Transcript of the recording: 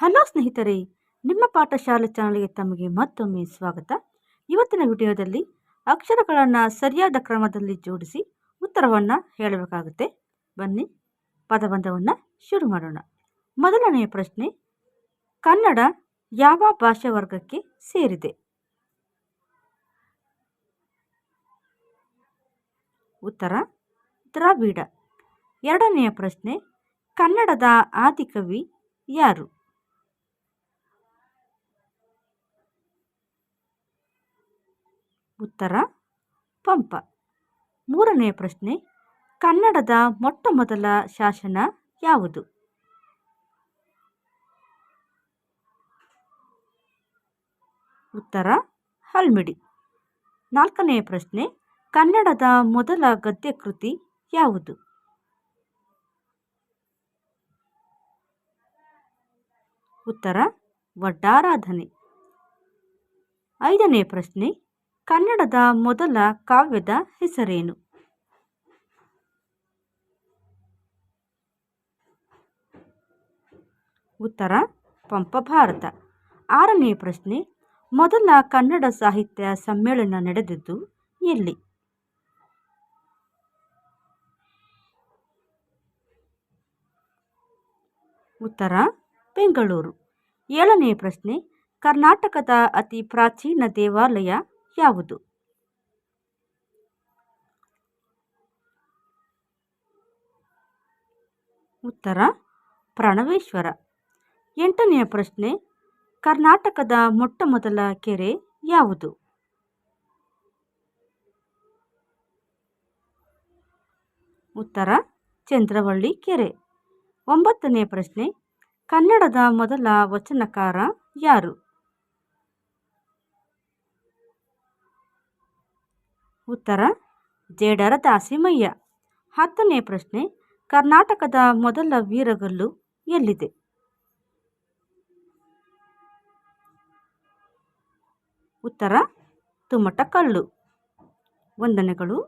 Hello ಸ್ನೇಹಿತರೆ, ನಿಮ್ಮ ಪಾಠಶಾಲೆ ಚಾನಲ್ಗೆ ತಮಗೆ ಮತ್ತೊಮ್ಮೆ ಸ್ವಾಗತ. ಇವತ್ತಿನ ವಿಡಿಯೋದಲ್ಲಿ ಅಕ್ಷರಗಳನ್ನು ಸರಿಯಾದ ಕ್ರಮದಲ್ಲಿ ಜೋಡಿಸಿ ಉತ್ತರವನ್ನು ಹೇಳಬೇಕಾಗುತ್ತೆ. ಬನ್ನಿ, ಪದಬಂಧವನ್ನು ಶುರು ಮಾಡೋಣ. ಮೊದಲನೆಯ ಪ್ರಶ್ನೆ, ಕನ್ನಡ ಯಾವ ಭಾಷಾ ವರ್ಗಕ್ಕೆ ಸೇರಿದೆ? ಉತ್ತರ, ದ್ರಾವಿಡ. ಎರಡನೆಯ ಪ್ರಶ್ನೆ, ಕನ್ನಡದ ಆದಿಕವಿ ಯಾರು? ಉತ್ತರ, ಪಂಪ. ಮೂರನೆಯ ಪ್ರಶ್ನೆ, ಕನ್ನಡದ ಮೊಟ್ಟ ಮೊದಲ ಶಾಸನ ಯಾವುದು? ಉತ್ತರ, ಹಲ್ಮಿಡಿ. ನಾಲ್ಕನೆಯ ಪ್ರಶ್ನೆ, ಕನ್ನಡದ ಮೊದಲ ಗದ್ಯ ಕೃತಿ ಯಾವುದು? ಉತ್ತರ, ವಡ್ಡಾರಾಧನೆ. ಐದನೇ ಪ್ರಶ್ನೆ ಕನ್ನಡದ ಮೊದಲ ಕಾವ್ಯದ ಹೆಸರೇನು? ಉತ್ತರ, ಪಂಪ ಭಾರತ. ಆರನೇ ಪ್ರಶ್ನೆ, ಮೊದಲ ಕನ್ನಡ ಸಾಹಿತ್ಯ ಸಮ್ಮೇಳನ ನಡೆದಿದ್ದು ಎಲ್ಲಿ? ಉತ್ತರ, ಬೆಂಗಳೂರು. ಏಳನೇ ಪ್ರಶ್ನೆ, ಕರ್ನಾಟಕದ ಅತಿ ಪ್ರಾಚೀನ ದೇವಾಲಯ ಯಾವುದು? ಉತ್ತರ, ಪ್ರಣವೇಶ್ವರ. ಎಂಟನೆಯ ಪ್ರಶ್ನೆ, ಕರ್ನಾಟಕದ ಮೊಟ್ಟ ಮೊದಲ ಕೆರೆ ಯಾವುದು? ಉತ್ತರ, ಚಂದ್ರವಳ್ಳಿ ಕೆರೆ. ಒಂಬತ್ತನೆಯ ಪ್ರಶ್ನೆ, ಕನ್ನಡದ ಮೊದಲ ವಚನಕಾರ ಯಾರು? ಉತ್ತರ ಜೇಡರ ದಾಸಿಮಯ್ಯ ಹತ್ತನೇ ಪ್ರಶ್ನೆ ಕರ್ನಾಟಕದ ಮೊದಲ ವೀರಗಲ್ಲು ಎಲ್ಲಿದೆ? ಉತ್ತರ ತುಮಟಕಲ್ಲು. ವಂದನೆಗಳು